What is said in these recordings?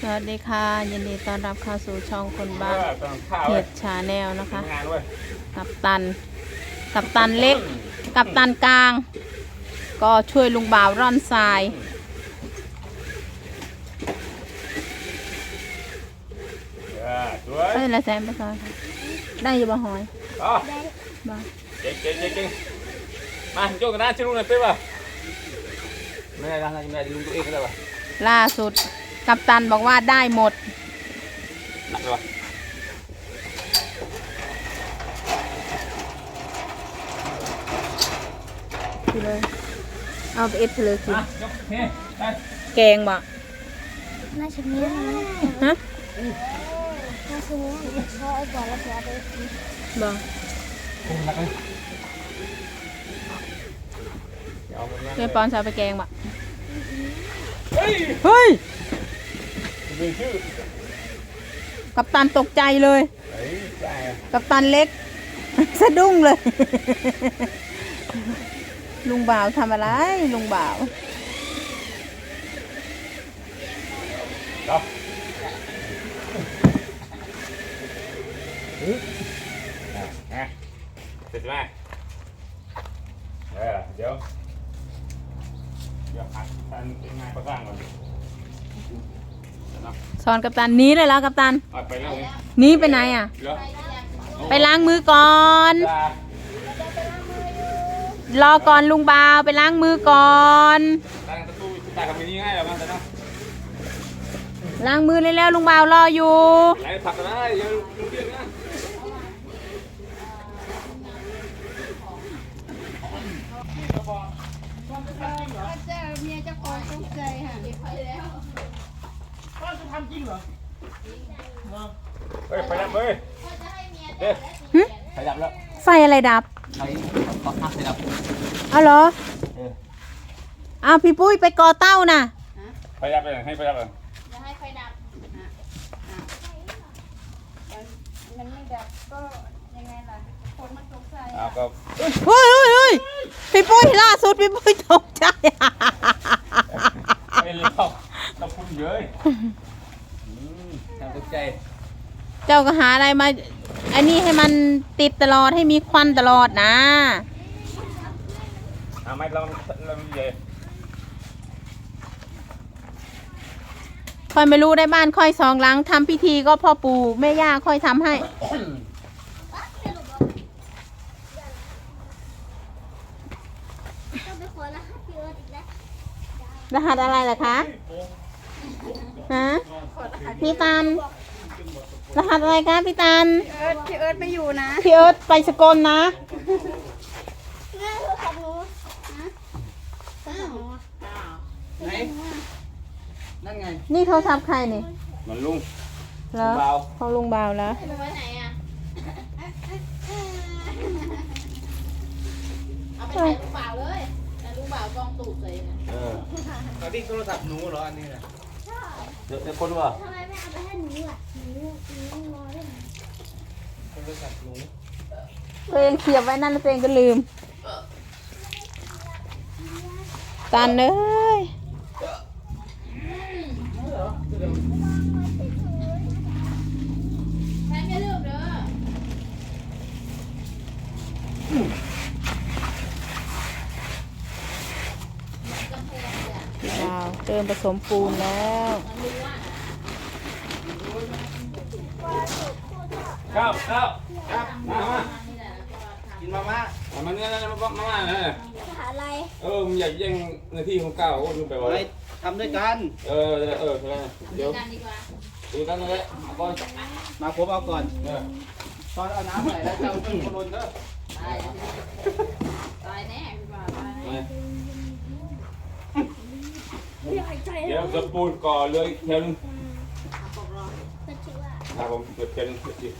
สวัสดีค่ะ ยินดีต้อนรับเข้าสู่ช่องคนบ้านเออต้องข้าวเพเว้ยจชาแนลนะคะทำงานเว้ยกับตัน กับตันเล็ก กับตันกลาง ก็ช่วยลุงบ่าวร่อนทราย เออสวยเอ้ยละแซมไปก่อนค่ะได้อยี่บ่หอยอ๋อบ่เก่งเก่งเก่งเก่งมาโยกกันนะชื่อลุงหน่อยเป๊ะป่ะไม่ได้นะไม่ได้ลุงตัวเองก็ได้ป่ะล่าสุด กับตันบอกว่าได้หมด หนักเลยป่ะคือเลย เอาไปเอฟเลยกินมายกเฮ้ไปแกงบ่น่าจะมีนะฮะน่าจะมีเพราะไอ้ก่อนเราจะเอาไปกินบ่หนักเลยเดี๋ยวเอาหมดนะเรียปอนจะเอาไปแกงบ่เฮ้ยเฮ้ย มีชื่อกับตันตกใจเลยเฮ้ยได้กับตันเล็ก สะดุ้งเลย ลุงบ่าวทำอะไร ลุงบ่าวเดี๋ยวอะเสร็จไหมเออเดี๋ยว เดี๋ยวอัดการเป็นงานก่อสร้างก่อนเดี๋ยวนะ สอนกับตันหนี้เลยแล้วกับตันเอาไปแล้วไงหนี้ไปไหนอะเดี๋ยวไปล้างมือก่อน ลารอก่อนลุงบ่าวไปล้างมือก่อน ตั้งประตูตายทำอย่างนี้ง่ายหรอมั้งแต่เนาะล้างมือเร็วๆลุงบ่าวรออยู่ ไหลผักก็ได้เดี๋ยวลูกเรียกนะเจ้าเมียเจ้าของตกใจค่ะ เฮ้ยไปดับเฮ้ยเด้หึ ไปดับแล้วไฟอะไรดับไปขอพักไปดับ เอาเหรอเออ เอาพี่ปุ้ยไปกอเต้าน่ะ ไปดับเลยให้ไปดับเลยจะให้ไฟดับอะอะมันไม่ดับก็ยังไงล่ะ คนมันตกใจเอาก็เฮ้ยเฮ้ยเฮ้ยพี่ปุ้ยล่าสุดพี่ปุ้ยตกใจ ไม่เลี้ยวเราพุ่ง เยอะทำตกใจเจ้าก็หาอะไรมา อันนี้ให้มันติดตลอดให้มีควันตลอดนะเอาไม่เราเราใหญ่ค่อยไม่รู้ได้บ้านค่อยสองหลังทำพิธีก็พ่อปู่แม่ย่าค่อยทำให้ ต้องไปขอรหัสพี่เอิร์ธอีกแล้ว รหัสอะไรล่ะคะ ฮะพี่ตันรหัสอะไรคะพี่ตันเอิร์ธพี่เอิร์ธไม่อยู่นะพี่เอิร์ธไปสกลนะแม่โทรศัพท์หนูฮะอ้าวไหนนั่นไง นี่โทรศัพท์ใครนี่มันลุงเหรอเบาของลุงเบาแล้วไปไว้ไหนอะเอาไปถ่ายลูกบ่าวเลยแต่ลูกบ่าวกองตูดเลยนะเออตอนนี้โทรศัพท์หนูเหรออันนี้นะ เดี๋ยวเดี๋ยวคนว่าทำไมไม่เอาไปให้หนูล่ะหนูหนูงอได้ไหมโทรศัพท์หนูตัวเองเสียบไว้นั่นแล้วตัวเองก็ลืม ตันเอ้ยแม่ไม่ลืมเด้อว้าวเติมผสมปูนแล้ว ข้าวข้าวมามากินมาม่าเอามาเนื้อแล้วมามามาเออมหาลัยเออมึงอย่าแย่งหน้าที่ของเก้าโอ้ลืมไปว่าอะไรทำด้วยกัน เออเออเออเดี๋ยวกันดีกว่าดูกันเลยเอาก่อนมาผมเอาก่อนเออตอนเอาน้ำใส่แล้วจะเอาขึ้นคนบนเด้อตายตายแน่พี่บ่าวตายมาไม่หายใจเดี๋ยวจะปูนก่อเลยเทนึง ปกรอง ก็ชื่อว่า ครับผมเดี๋ยวเทนึงเดี๋ยว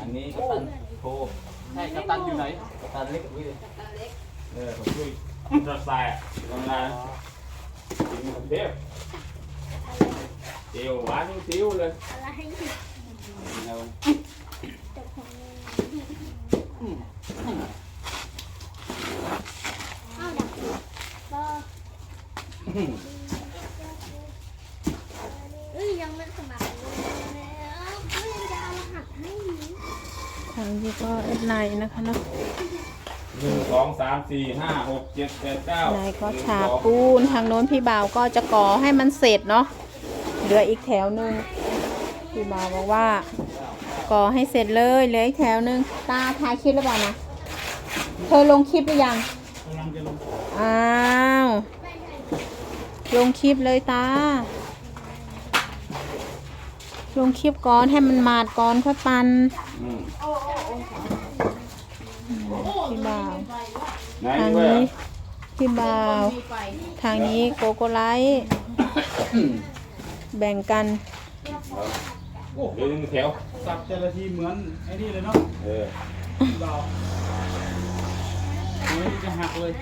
อันนี้กัปตันโทรใช่กัปตันอยู่ไหนกัปตันเล็กกับพี่กับตาเล็กเออผมช่วยทำทรายอะทำงานกินกับเทพเจียวหวานเจียวเลยอะไรเอาแต่ของอ้าวดับก็ยังไม่สมัครเลยแล้วก็ยังจะเอารหัสให้หนู ทางนี้ก็เอ็ดไนนะคะเนาะหนึ่งสองสามสี่ห้าหกเจ็ดแปดเก้าไนก็ฉาบปูนทางโน้นพี่บ่าวก็จะก่อให้มันเสร็จเนาะเหลืออีกแถวหนึ่งพี่บ่าวบอกว่า ก่อให้เสร็จเลยเหลืออีกแถวหนึ่งตาถ่ายคลิปหรือเปล่านะเธอลงคลิปหรือยังกำลังจะลงอ้าวลงคลิปเลยตา ลงคลิปก่อนให้มันมาดก่อนค่อยปันอืมพี่บ่าวไหนทางด้วยนี้อะพี่บ่าวมีไฟทางนี้โกโกไลท์แบ่งกันโอ้เดี๋ยวนึงแถวสับแต่ละทีเหมือนไอ้นี่เลยเนาะเออดอกโอ้ยจะหักเลย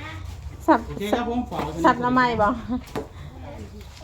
สับโอเคครับผมฝากไว้เท่านี้สับละไมบอกค